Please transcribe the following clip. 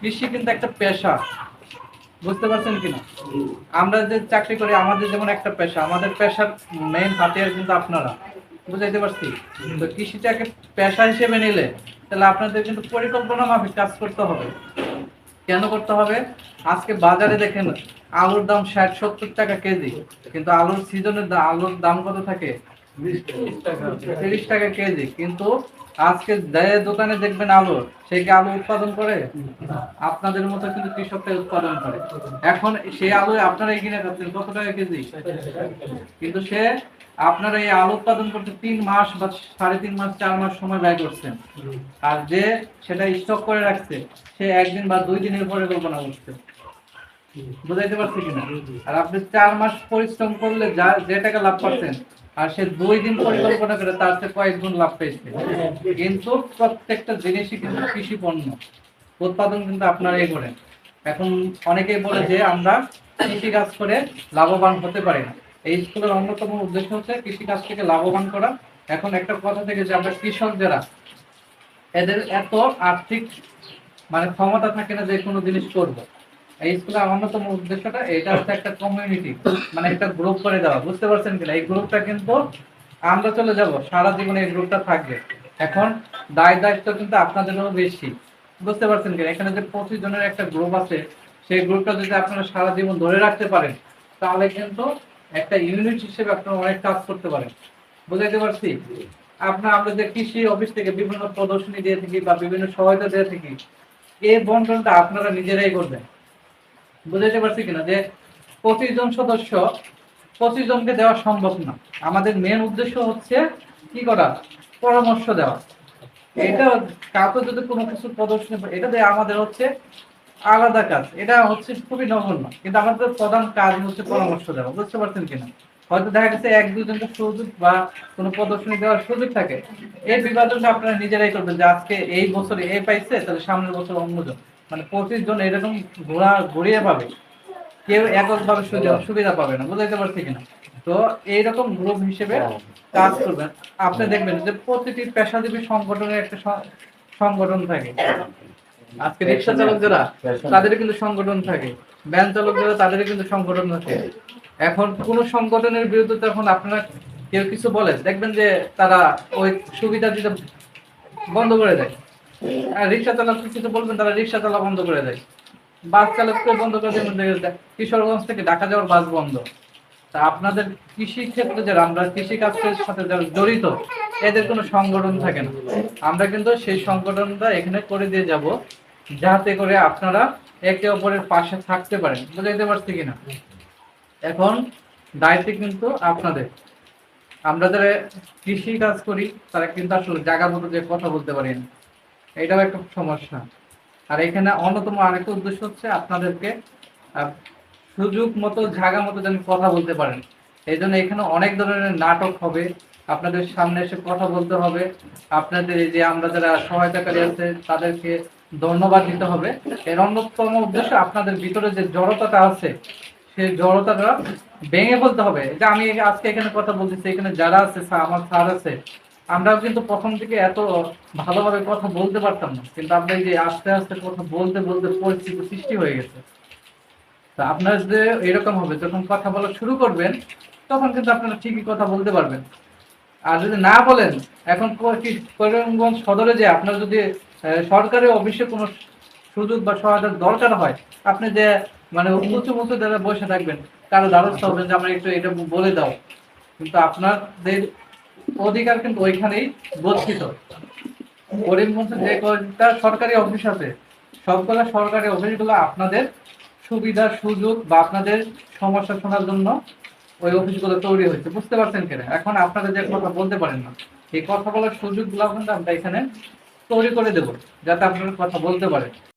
কৃষি কিন্তু একটা পেশা। বুঝতে পারছেন কিনা? আমরা যে চাকরি করি, আমাদের যেমন একটা পেশা, আমাদের পেশার মেইন হাতিয়ার কিন্তু আপনারা। বুঝাইতে পারছি? তো কৃষিটাকে পেশা হিসেবে নিলে, তাহলে আপনাদের কিন্তু পরিকল্পনা মাফিক কাজ করতে হবে। কেন করতে হবে? আজকে বাজারে দেখেন, আলুর দাম ষাট সত্তর টাকা কেজি, কিন্তু আলুর সিজনের আলুর দাম কত থাকে? তিরিশ টাকা কেজি, কিন্তু আজকে দোকানে দেখবেন আলু কি আলু উৎপাদন করে? আপনাদের মতো কিন্তু উৎপাদন করে। এখন সেই আলু আপনারা কিনে খাচ্ছেন, কত টাকা কেজি? কিন্তু সে আপনারা এই আলু উৎপাদন করতে তিন মাস বা সাড়ে তিন মাস, চার মাস সময় ব্যয় করছেন। আর যে সেটা স্টক করে রাখছে, সে একদিন বা দুই দিনের পরে কল্পনা করছে। বুঝাইতে পারছি কিনা? আর আপনি চার মাস পরিশ্রম করলে যা যে টাকা লাভ করছেন আর সে দুই দিন পরিকল্পনা করে তার চেয়ে কয়েক গুণ লাভ পেয়েছে। কিন্তু প্রত্যেকটা জিনিসই কিন্তু কৃষি পণ্য উৎপাদন কিন্তু আপনারাই করেন। এখন অনেকেই বলে যে আমরা কৃষি কাজ করে লাভবান হতে পারি না। এই স্কুলের অন্যতম উদ্দেশ্য হচ্ছে কৃষি কাজ থেকে লাভবান করা। এখন একটা কথা থেকে যে আমরা কৃষক যারা, এদের এত আর্থিক মানে ক্ষমতা থাকে না যে কোনো জিনিস করব। এই স্কুলের অন্যতম উদ্দেশ্যটা, এটা হচ্ছে একটা কমিউনিটি মানে একটা গ্রুপ করে দেওয়া, বুঝতে পারছেন কিনা এই গ্রুপটা কিন্তু আমরা চলে যাব, সারা জীবনে এই গ্রুপটা থাকবে। এখন দায় দায়িত্ব কিন্তু আপনাদেরও বেশি, বুঝতে পারছেন কিনা এখানে যে পঁচিশ জনের একটা গ্রুপ আছে, সেই গ্রুপটা যদি আপনারা সারা জীবন ধরে রাখতে পারেন, তাহলে কিন্তু একটা ইউনিট হিসেবে আপনারা অনেক কাজ করতে পারেন। বুঝাইতে পারছি? আপনার, আমরা যে কৃষি অফিস থেকে বিভিন্ন প্রদর্শনী দিয়ে থাকি বা বিভিন্ন সহায়তা দিয়ে থাকি, এই বন্টনটা আপনারা নিজেরাই করবেন। বুঝাইতে পারছি কিনা যে পঁচিশ জন সদস্য, পঁচিশ জনকে দেওয়া সম্ভব না। আমাদের মেন উদ্দেশ্য হচ্ছে কি করা? পরামর্শ দেওয়া। এটা কাউকে যদি কোনো কিছু প্রদর্শনী এটা দিয়ে আমাদের হচ্ছে আলাদা কাজ। এটা হচ্ছে খুবই নগণ্য। কিন্তু আমাদের প্রধান কাজ হচ্ছে পরামর্শ দেওয়া। বুঝতে পারছেন কিনা? হয়তো দেখা গেছে এক, দুজনকে সুযোগ বা কোনো প্রদর্শনী দেওয়ার সুযোগ থাকে। এই বিভাজনটা আপনারা নিজেরাই করবেন যে আজকে এই বছরে এ পাইছে, তাহলে সামনের বছর অন্যজন। মানে পঁচিশ জন এরকম ঘোরা ঘুরিয়ে পাবে কেউ এককভাবে সুবিধা সুবিধা পাবে না বুঝাইতে পারছি কিনা? তো এইরকম গ্রুপ হিসেবে কাজ করবেন। আপনি দেখবেন যে প্রতিটি পেশাজীবী সংগঠনের একটা সংগঠন থাকে। আজকে রিক্সা চালক যারা তাদের কিন্তু সংগঠন থাকে। ভ্যান চালক যারা তাদের কিন্তু সংগঠন থাকে। এখন কোন সংগঠনের বিরুদ্ধে তখন আপনারা কেউ কিছু বলে দেখবেন যে তারা ওই সুবিধা দিতে বন্ধ করে দেয়। রিক্সা চালক কিছু বলবেন, তারা রিক্সা চালা বন্ধ করে দেয়। বাস চালককে বন্ধ করে দেবেন কিশোরগঞ্জ থেকে ঢাকা যাওয়ার বাস বন্ধ। তা আপনাদের কৃষি ক্ষেত্রে যারা, আমরা কৃষি কাজের সাথে যারা জড়িত, এদের কোনো সংগঠন থাকে না। আমরা কিন্তু সেই সংগঠনটা এখানে করে দিয়ে যাব, যাতে করে আপনারা একে অপরের পাশে থাকতে পারেন। বুঝাইতে পারছি কিনা? এখন দায়িত্ব কিন্তু আপনাদের। আমরা যারা কৃষি কাজ করি, তারা কিন্তু আসলে জায়গা মতো যে কথা বলতে পারি না। এটাও একটা সমস্যা। আর এখানে অন্যতম আরেকটা উদ্দেশ্য হচ্ছে আপনাদেরকে সুযোগ মতো, জায়গা মতো যেন কথা বলতে পারেন। এই জন্য এখানে অনেক ধরনের নাটক হবে, আপনাদের সামনে এসে কথা বলতে হবে। আপনাদের যে আমরা যারা সহায়তাকারী আছে, তাদেরকে ধন্যবাদ দিতে হবে। এর অন্যতম উদ্দেশ্য আপনাদের ভিতরে যে জড়তাটা আছে, সেই জড়তাটা ভেঙে ফেলতে হবে। যে আমি আজকে এখানে কথা বলতেছি, এখানে যারা আছে, আমার স্যার আছে আমরাও কিন্তু প্রথম থেকে এত ভালোভাবে কথা বলতে পারতাম না। কিন্তু আমরা এই যে আস্তে আস্তে কথা বলতে বলতে পরিস্থিতি সৃষ্টি হয়ে গেছে। তা আপনার যে এরকম হবে যখন কথা বলা শুরু করবেন তখন কিন্তু আপনারা ঠিকই কথা বলতে পারবেন। আর যদি না বলেন এখন করিমগঞ্জ সদরে যে আপনার যদি আহ, সরকারি অফিসে কোনো সুযোগ বা সহায়তার দরকার হয় আপনি যে মানে উঁচু উঁচু জায়গায় বসে থাকবেন কারও দ্বারস্থ হবেন যে আমরা একটু এটা বলে দাও। কিন্তু আপনাদের অধিকার কিন্তু ওইখানেই গচ্ছিত করিমগঞ্জে যে কয়টা সরকারি অফিস আছে, সবগুলো সরকারি অফিসগুলো আপনাদের সুবিধা, সুযোগ বা আপনাদের সমস্যা শোনার জন্য ওই অফিসগুলো তৈরি হয়েছে। বুঝতে পারছেন কিনা? এখন আপনারা যে কথা বলতে পারেন না, এই কথা বলার সুযোগগুলো কিন্তু আমরা এখানে তৈরি করে দেবো, যাতে আপনারা কথা বলতে পারেন।